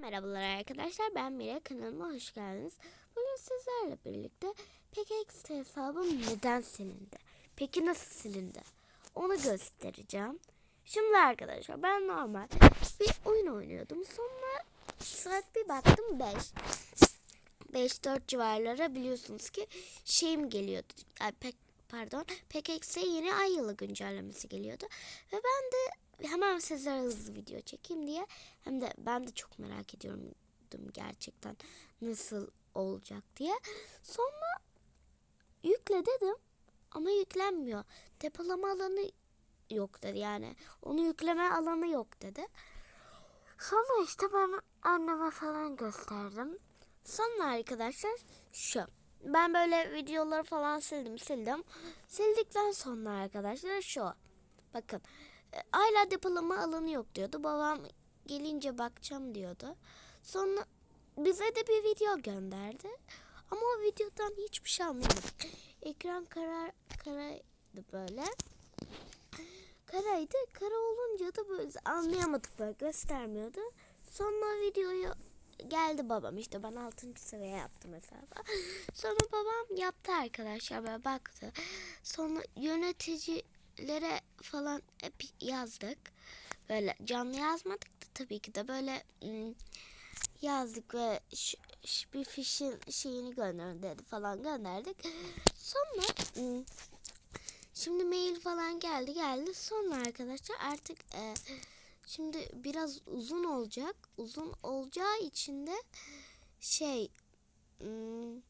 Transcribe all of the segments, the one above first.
Merhabalar arkadaşlar ben Mira kanalıma hoş geldiniz. Bugün sizlerle birlikte PKXT hesabım neden silindi? Peki nasıl silindi? Onu göstereceğim. Şimdi arkadaşlar ben normal bir oyun oynuyordum. Sonra saat bir baktım 5. 5-4 civarlara biliyorsunuz ki şeyim geliyordu. Ay, pek, pardon PKX'e yeni ay yılı güncellemesi geliyordu. Ve ben de hemen sizlere hızlı video çekeyim diye hem de ben de çok merak ediyordum gerçekten nasıl olacak diye. Sonra yükle dedim ama yüklenmiyor. Depolama alanı yok dedi yani. Onu yükleme alanı yok dedi. Sonra işte ben anneme falan gösterdim. Sonra arkadaşlar şu. Ben böyle videoları falan sildim sildim. Sildikten sonra arkadaşlar şu. Bakın hala depolama alanı yok diyordu. Babam gelince bakacağım diyordu. Sonra bize de bir video gönderdi. Ama o videodan hiçbir şey anlamadık. Ekran kara karaydı böyle. Karaydı. Kara olunca da böyle anlayamadık böyle göstermiyordu. Sonra videoyu geldi babam işte ben 6. sıraya yaptım mesela. Sonra babam yaptı arkadaşlar böyle baktı. Sonra yöneticilere falan hep yazdık. Böyle canlı yazmadık da tabii ki de böyle ım, yazdık ve ş- ş- bir fişin şeyini gönderin dedi falan gönderdik. Sonra ım, şimdi mail falan geldi geldi. Sonra arkadaşlar artık e, şimdi biraz uzun olacak. Uzun olacağı için de şey ım,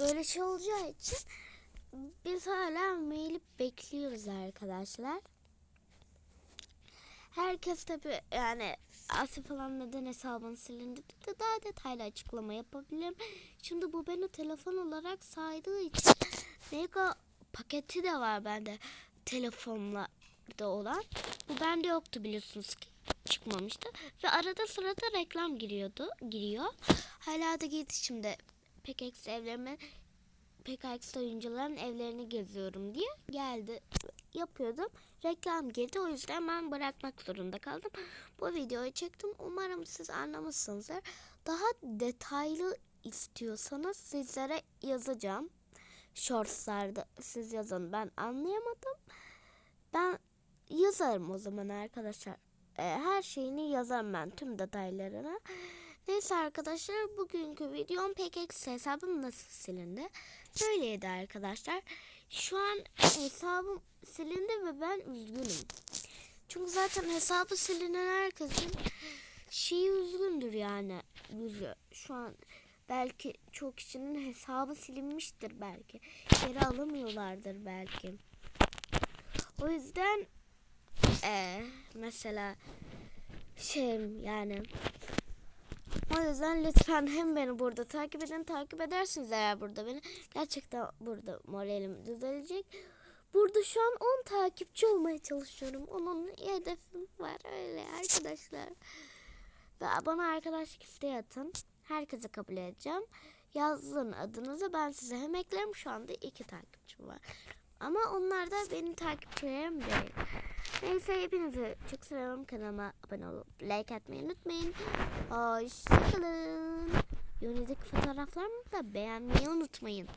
böyle şey olacağı için biz hala maili bekliyoruz arkadaşlar. Herkes tabi yani Asya falan neden hesabını silindi de daha detaylı açıklama yapabilirim. Şimdi bu beni telefon olarak saydığı için mega paketi de var bende telefonla da olan. Bu bende yoktu biliyorsunuz ki çıkmamıştı. Ve arada sırada reklam giriyordu, giriyor. Hala da girdi şimdi PKX evlerime PKX oyuncuların evlerini geziyorum diye geldi yapıyordum. Reklam girdi o yüzden ben bırakmak zorunda kaldım. Bu videoyu çektim. Umarım siz anlamışsınızdır. Daha detaylı istiyorsanız sizlere yazacağım. Shortslarda siz yazın. Ben anlayamadım. Ben yazarım o zaman arkadaşlar. Ee, her şeyini yazarım ben tüm detaylarını. Neyse arkadaşlar bugünkü videom PKX hesabım nasıl silindi? Böyleydi arkadaşlar. Şu an hesabım silindi ve ben üzgünüm. Çünkü zaten hesabı silinen herkesin şeyi üzgündür yani. Yüzü. Şu an belki çok kişinin hesabı silinmiştir belki. Geri alamıyorlardır belki. O yüzden eee mesela şey yani o yüzden lütfen hem beni burada takip edin. Takip edersiniz eğer burada beni. Gerçekten burada moralim düzelecek. Burada şu an 10 takipçi olmaya çalışıyorum. Onun hedefim var öyle arkadaşlar. Ve bana arkadaşlık isteği atın. Herkese kabul edeceğim. Yazın adınızı ben size hem eklerim. Şu anda iki takipçim var. Ama onlar da benim takipçilerim değil. Neyse hepinizi çok seviyorum. Kanalıma abone olup like atmayı unutmayın. Hoşçakalın. Yönedeki fotoğraflarımı da beğenmeyi unutmayın.